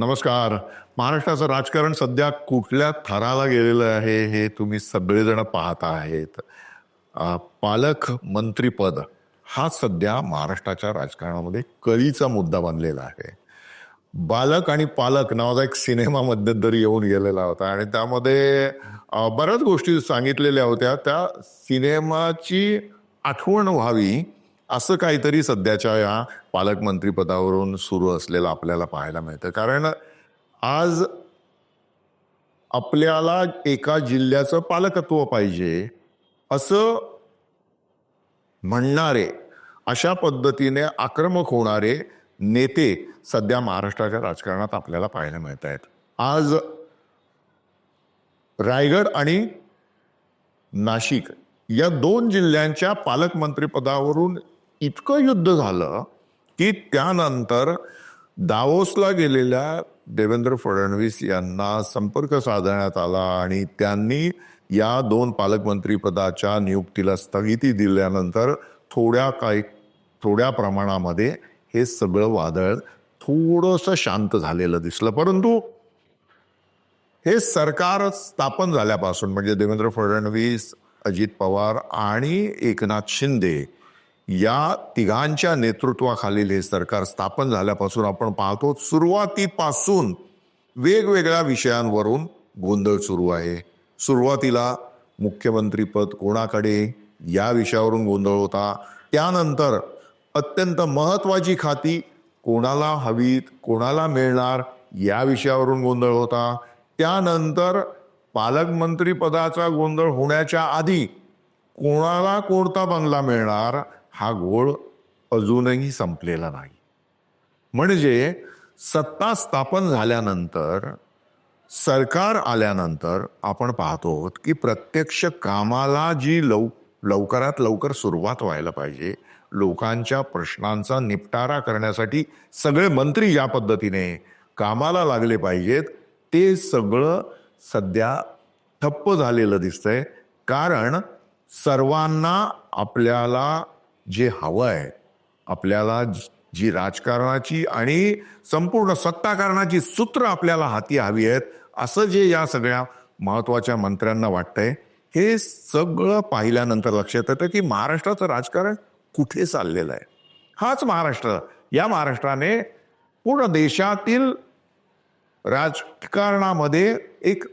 नमस्कार. महाराष्ट्राचं राजकारण सध्या कुठल्या थराला गेलेलं आहे हे तुम्ही सगळेजण पाहत आहेत. पालक मंत्रीपद हा सध्या महाराष्ट्राच्या राजकारणामध्ये कळीचा मुद्दा बनलेला आहे. बालक आणि पालक नावाचा एक सिनेमा मध्यंतरी येऊन गेलेला होता आणि त्यामध्ये बऱ्याच गोष्टी सांगितलेल्या होत्या. त्या सिनेमाची आठवण व्हावी असं काहीतरी सध्याच्या या पालकमंत्रीपदावरून सुरू असलेलं आपल्याला पाहायला मिळतं. कारण आज आपल्याला एका जिल्ह्याचं पालकत्व पाहिजे असं म्हणणारे अशा पद्धतीने आक्रमक होणारे नेते सध्या महाराष्ट्राच्या राजकारणात आपल्याला पाहायला मिळत आहेत. आज रायगड आणि नाशिक या दोन जिल्ह्यांच्या पालकमंत्रीपदावरून इतकं युद्ध झालं की त्यानंतर दावोसला गेलेल्या देवेंद्र फडणवीस यांना संपर्क साधण्यात आला आणि त्यांनी या दोन पालकमंत्रीपदाच्या नियुक्तीला स्थगिती दिल्यानंतर थोड्या काही थोड्या प्रमाणामध्ये हे सगळं वादळ थोडंसं शांत झालेलं दिसलं. परंतु हे सरकार स्थापन झाल्यापासून म्हणजे देवेंद्र फडणवीस अजित पवार आणि एकनाथ शिंदे या तिघांच्या नेतृत्वाखालील हे सरकार स्थापन झाल्यापासून आपण पाहतो सुरुवातीपासून वेगवेगळ्या विषयांवरून गोंधळ सुरू आहे. सुरुवातीला मुख्यमंत्रीपद कोणाकडे या विषयावरून गोंधळ होता. त्यानंतर अत्यंत महत्वाची खाती कोणाला हवीत कोणाला मिळणार या विषयावरून गोंधळ होता. त्यानंतर पालकमंत्रीपदाचा गोंधळ होण्याच्या आधी कोणाला कोणता बंगला मिळणार हा गोळ अजूनही संपलेला नाही. म्हणजे सत्ता स्थापन झाल्यानंतर सरकार आल्यानंतर आपण पाहतो की प्रत्यक्ष कामाला जी लव लवकरात लवकर सुरुवात व्हायला पाहिजे लोकांच्या प्रश्नांचा निपटारा करण्यासाठी सगळे मंत्री ज्या पद्धतीने कामाला लागले पाहिजेत ते सगळं सध्या ठप्प झालेलं दिसतंय. कारण सर्वांना आपल्याला जे हवं आहे आपल्याला जी- राजकारणाची आणि संपूर्ण सत्ताकारणाची सूत्र आपल्याला हाती हवी आहेत असं जे या सगळ्या महत्त्वाच्या मंत्र्यांना वाटतंय हे सगळं पाहिल्यानंतर लक्षात येतं की महाराष्ट्राचं राजकारण कुठे चाललेलं आहे. हाच महाराष्ट्र. या महाराष्ट्राने पूर्ण देशातील राजकारणामध्ये एक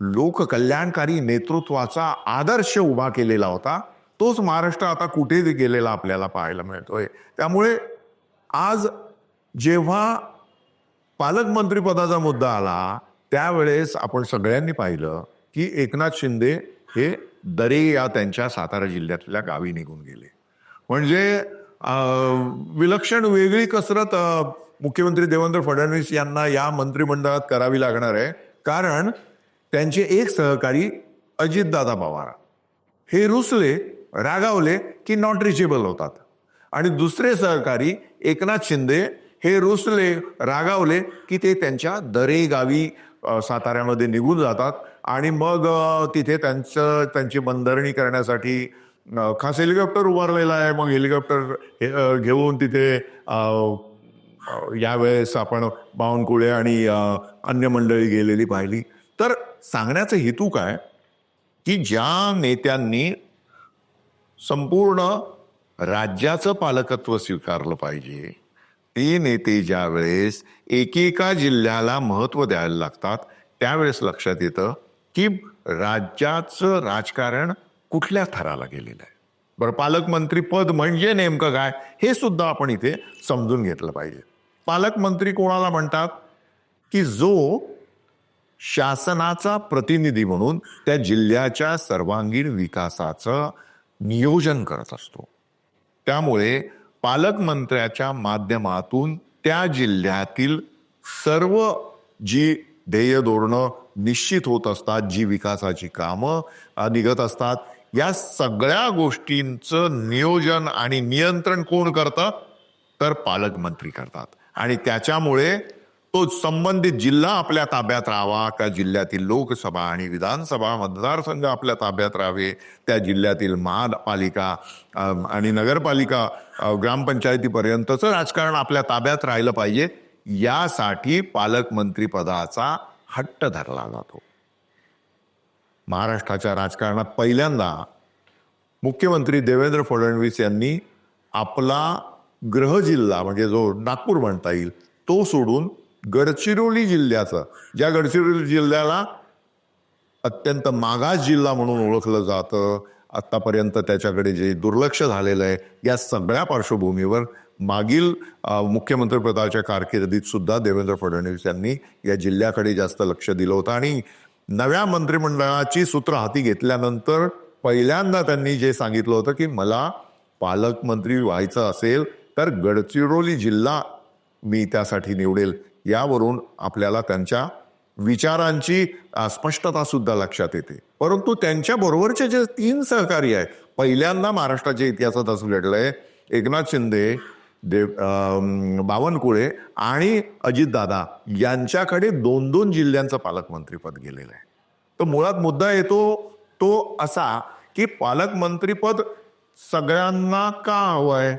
लोककल्याणकारी नेतृत्वाचा आदर्श उभा केलेला होता. तोच महाराष्ट्र आता कुठे गेलेला आपल्याला पाहायला मिळतोय. त्यामुळे आज जेव्हा पालकमंत्रीपदाचा मुद्दा आला त्यावेळेस आपण सगळ्यांनी पाहिलं की एकनाथ शिंदे हे दरे या त्यांच्या सातारा जिल्ह्यातल्या गावी निघून गेले. म्हणजे विलक्षण वेगळी कसरत मुख्यमंत्री देवेंद्र फडणवीस यांना या मंत्रिमंडळात करावी लागणार आहे. कारण त्यांचे एक सहकारी अजितदादा पवार. हे रुसले रागावले की नॉट रिचेबल होतात. आणि दुसरे सहकारी एकनाथ शिंदे हे रुसले रागावले की ते त्यांच्या दरे गावी साताऱ्यामध्ये निघून जातात. आणि मग तिथे त्यांचं त्यांची बंदरणी करण्यासाठी खास हेलिकॉप्टर उभारलेला आहे. मग हेलिकॉप्टर हे, घेऊन तिथे यावेळेस आपण बावनकुळे आणि अन्य मंडळी गेलेली पाहिली. तर सांगण्याचा हेतू काय? की ज्या नेत्यांनी संपूर्ण राज्याचं पालकत्व स्वीकारलं पाहिजे. ते नेते ज्या वेळेस एकेका जिल्ह्याला महत्त्व द्यायला लागतात त्यावेळेस लक्षात येतं की राज्याचं राजकारण कुठल्या थराला गेलेलं आहे. बरं पालकमंत्री पद म्हणजे नेमकं काय हे सुद्धा आपण इथे समजून घेतलं पाहिजे. पालकमंत्री कोणाला म्हणतात की जो शासनाचा प्रतिनिधी म्हणून त्या जिल्ह्याच्या सर्वांगीण विकासाचं नियोजन करत असतो. त्यामुळे पालकमंत्र्याच्या माध्यमातून त्या जिल्ह्यातील सर्व जी ध्येय धोरणं निश्चित होत असतात जी विकासाची कामं निघत असतात या सगळ्या गोष्टींचं नियोजन आणि नियंत्रण कोण करतं? तर पालकमंत्री करतात. आणि त्याच्यामुळे तो संबंधित जिल्हा आपल्या ताब्यात राहावा त्या जिल्ह्यातील लोकसभा आणि विधानसभा मतदारसंघ आपल्या ताब्यात राहावे त्या जिल्ह्यातील महापालिका आणि नगरपालिका ग्रामपंचायतीपर्यंतचं राजकारण आपल्या ताब्यात राहिलं पाहिजे. यासाठी पालकमंत्रीपदाचा हट्ट धरला जातो. महाराष्ट्राच्या राजकारणात पहिल्यांदा मुख्यमंत्री देवेंद्र फडणवीस यांनी आपला गृह जिल्हा म्हणजे जो नागपूर म्हणता येईल तो सोडून गडचिरोली जिल्ह्याचं. ज्या गडचिरोली जिल्ह्याला अत्यंत मागास जिल्हा म्हणून ओळखलं जातं. आत्तापर्यंत त्याच्याकडे जे दुर्लक्ष झालेलं आहे या सगळ्या पार्श्वभूमीवर मागील मुख्यमंत्रीपदाच्या कारकिर्दीत सुद्धा देवेंद्र फडणवीस यांनी या जिल्ह्याकडे जास्त लक्ष दिलं होतं. आणि नव्या मंत्रिमंडळाची सूत्र हाती घेतल्यानंतर पहिल्यांदा त्यांनी जे सांगितलं होतं की मला पालकमंत्री व्हायचं असेल तर गडचिरोली जिल्हा मी त्यासाठी निवडेल. यावरून आपल्याला त्यांच्या विचारांची स्पष्टता सुद्धा लक्षात येते. परंतु त्यांच्या बरोबरचे जे तीन सहकारी आहे पहिल्यांदा महाराष्ट्राच्या इतिहासात असं आहे एकनाथ शिंदे देव बावनकुळे आणि अजितदादा यांच्याकडे दोन दोन जिल्ह्यांचं पालकमंत्रीपद गेलेलं आहे. तर मुळात मुद्दा येतो तो असा की पालकमंत्रीपद सगळ्यांना का हवं आहे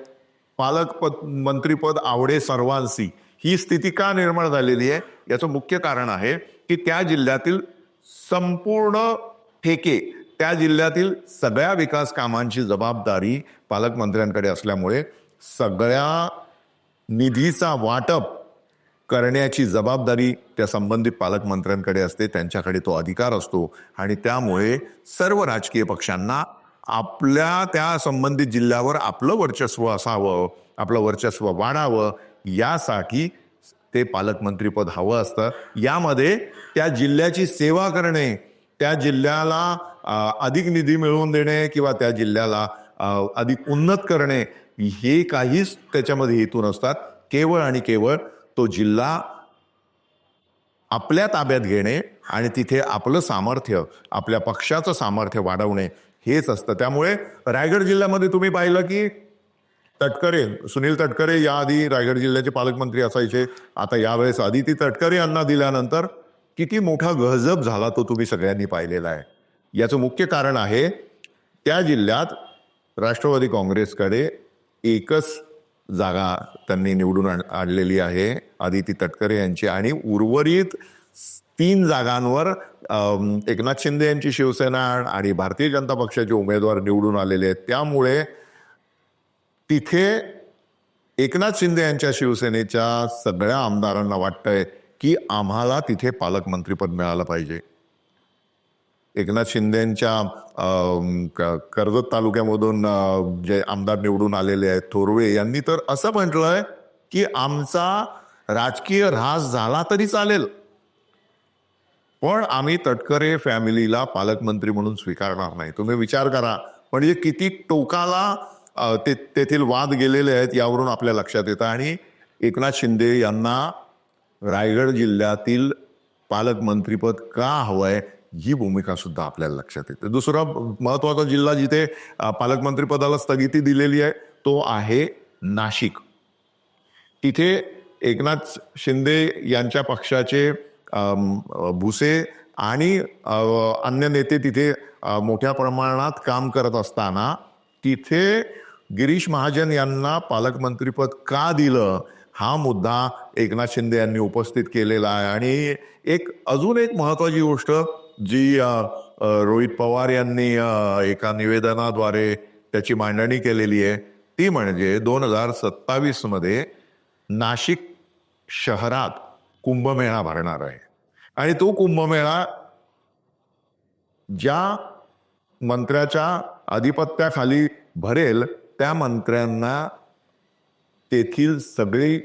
पालकपद मंत्रीपद आवडे सर्वांसी ही स्थिती का निर्माण झालेली आहे? याचं मुख्य कारण आहे की त्या जिल्ह्यातील संपूर्ण ठेके त्या जिल्ह्यातील सगळ्या विकास कामांची जबाबदारी पालकमंत्र्यांकडे असल्यामुळे सगळ्या निधीचा वाटप करण्याची जबाबदारी त्या संबंधित पालकमंत्र्यांकडे असते त्यांच्याकडे तो अधिकार असतो आणि त्यामुळे सर्व राजकीय पक्षांना आपल्या त्या संबंधित जिल्ह्यावर आपलं वर्चस्व असावं आपलं वर्चस्व वाढावं यासाठी ते पालकमंत्रीपद हवं असतं. यामध्ये त्या जिल्ह्याची सेवा करणे त्या जिल्ह्याला अधिक निधी मिळवून देणे किंवा त्या जिल्ह्याला अधिक उन्नत करणे हे काहीच त्याच्यामध्ये हेतू नसतात. केवळ आणि केवळ तो जिल्हा आपल्या ताब्यात घेणे आणि तिथे आपलं सामर्थ्य आपल्या पक्षाचं सामर्थ्य वाढवणे हेच असतं. त्यामुळे रायगड जिल्ह्यामध्ये तुम्ही पाहिलं की तटकरे सुनील तटकरे याआधी रायगड जिल्ह्याचे पालकमंत्री असायचे. आता यावेळेस आदिती तटकरे यांना दिल्यानंतर किती मोठा गहजब झाला तो तुम्ही सगळ्यांनी पाहिलेला आहे. याचं मुख्य कारण आहे त्या जिल्ह्यात राष्ट्रवादी काँग्रेसकडे एकच जागा त्यांनी निवडून आण- आणलेली आहे आदिती तटकरे यांची. आणि उर्वरित तीन जागांवर एकनाथ शिंदे यांची शिवसेना आणि भारतीय जनता पक्षाचे उमेदवार निवडून आलेले आहेत. त्यामुळे तिथे एकनाथ शिंदे यांच्या शिवसेनेच्या सगळ्या आमदारांना वाटतंय की आम्हाला तिथे पालकमंत्रीपद मिळालं पाहिजे. एकनाथ शिंदेंच्या कर्जत तालुक्यामधून जे आमदार निवडून आलेले आहेत थोरवे यांनी तर असं म्हटलंय की आमचा राजकीय ऱ्हास झाला तरी चालेल. पण आम्ही तटकरे फॅमिलीला पालकमंत्री म्हणून स्वीकारणार नाही. तुम्ही विचार करा म्हणजे किती टोकाला ते तेथील वाद गेलेले आहेत यावरून आपल्या लक्षात येतं. आणि एकनाथ शिंदे यांना रायगड जिल्ह्यातील पालकमंत्रीपद का हवं आहे ही भूमिका सुद्धा आपल्याला लक्षात येते. दुसरा महत्त्वाचा जिल्हा जिथे पालकमंत्रीपदाला स्थगिती दिलेली आहे तो आहे नाशिक. तिथे एकनाथ शिंदे यांच्या पक्षाचे भुसे आणि अन्य नेते तिथे मोठ्या प्रमाणात काम करत असताना तिथे गिरीश महाजन यांना पालकमंत्रीपद का दिलं हा मुद्दा एकनाथ शिंदे यांनी उपस्थित केलेला आहे. आणि एक अजून एक महत्वाची गोष्ट जी रोहित पवार यांनी एका निवेदनाद्वारे त्याची मांडणी केलेली आहे ती म्हणजे दोन हजार सत्तावीसमध्ये नाशिक शहरात कुंभमेळा भरणार आहे. आणि तो कुंभमेळा ज्या मंत्र्याच्या अधिपत्याखाली भरेल त्या मंत्र्यांना तेथील सगळी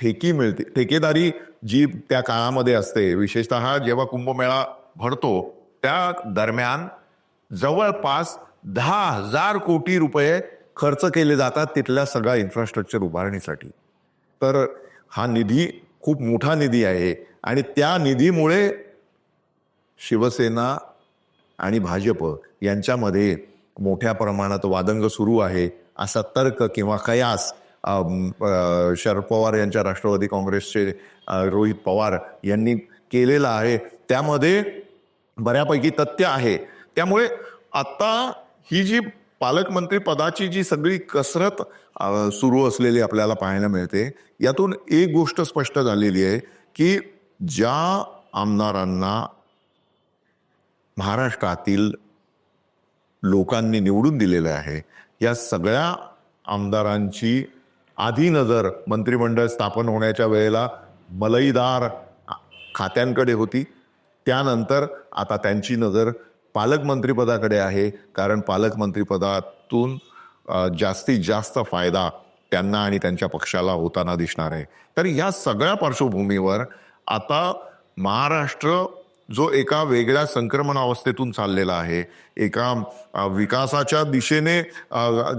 ठेकी मिळते. ठेकेदारी जी त्या काळामध्ये असते विशेषतः जेव्हा कुंभमेळा भरतो त्या दरम्यान जवळपास दहा हजार कोटी रुपये खर्च केले जातात तिथल्या सगळ्या इन्फ्रास्ट्रक्चर उभारणीसाठी. तर हा निधी खूप मोठा निधी आहे आणि त्या निधीमुळे शिवसेना आणि भाजप यांच्यामध्ये मोठ्या प्रमाणात वादंग सुरू आहे असा तर्क किंवा कयास शरद पवार यांच्या राष्ट्रवादी काँग्रेसचे रोहित पवार यांनी केलेला आहे. त्यामध्ये बऱ्यापैकी तथ्य आहे. त्यामुळे आता ही जी पालकमंत्री पदाची जी सगळी कसरत सुरू असलेली आपल्याला पाहायला मिळते यातून एक गोष्ट स्पष्ट झालेली आहे की ज्या आमदारांना महाराष्ट्रातील लोकांनी निवडून दिलेलं आहे. या सगळ्या आमदारांची आधी नजर मंत्रिमंडळ स्थापन होण्याच्या वेळेला मलईदार खात्यांकडे होती. त्यानंतर आता त्यांची नजर पालकमंत्रीपदाकडे आहे. कारण पालकमंत्रीपदातून जास्तीत जास्त फायदा त्यांना आणि त्यांच्या पक्षाला होताना दिसणार आहे. तर या सगळ्या पार्श्वभूमीवर आता महाराष्ट्र जो एका वेगळ्या संक्रमण अवस्थेतून चाललेला आहे एका विकासाच्या दिशेने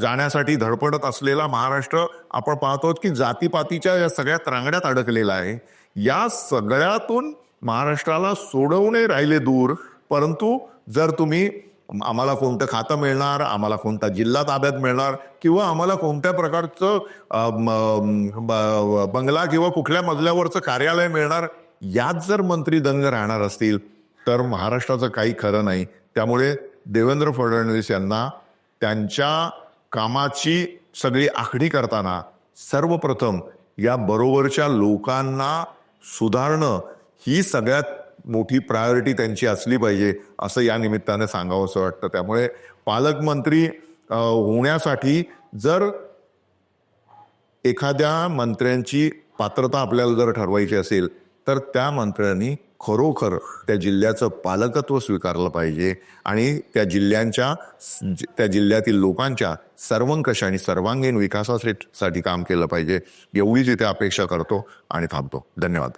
जाण्यासाठी धडपडत असलेला महाराष्ट्र आपण पाहतो की जातीपातीच्या या सगळ्या रांगड्यात अडकलेला आहे. या सगळ्यातून महाराष्ट्राला सोडवणे राहिले दूर परंतु जर तुम्ही आम्हाला कोणतं खातं मिळणार आम्हाला कोणता जिल्हा ताब्यात मिळणार किंवा आम्हाला कोणत्या प्रकारचं म, ब- बंगला किंवा कुठल्या मजल्यावरचं कार्यालय मिळणार यात जर मंत्री दंग राहणार असतील तर महाराष्ट्राचं काही खरं नाही. त्यामुळे देवेंद्र फडणवीस यांना त्यांच्या कामाची सगळी आखणी करताना सर्वप्रथम या बरोबरच्या लोकांना सुधारणं ही सगळ्यात मोठी प्रायोरिटी त्यांची असली पाहिजे असं या निमित्ताने सांगावं असं वाटतं. त्यामुळे पालकमंत्री होण्यासाठी जर एखाद्या मंत्र्यांची पात्रता आपल्याला जर ठरवायची असेल तर त्या मंत्र्यांनी खरोखर त्या जिल्ह्याचं पालकत्व स्वीकारलं पाहिजे आणि त्या जिल्ह्यांच्या त्या जिल्ह्यातील लोकांच्या सर्वंकष आणि सर्वांगीण विकासासाठी काम केलं पाहिजे. एवढीच इथे अपेक्षा करतो आणि थांबतो. धन्यवाद.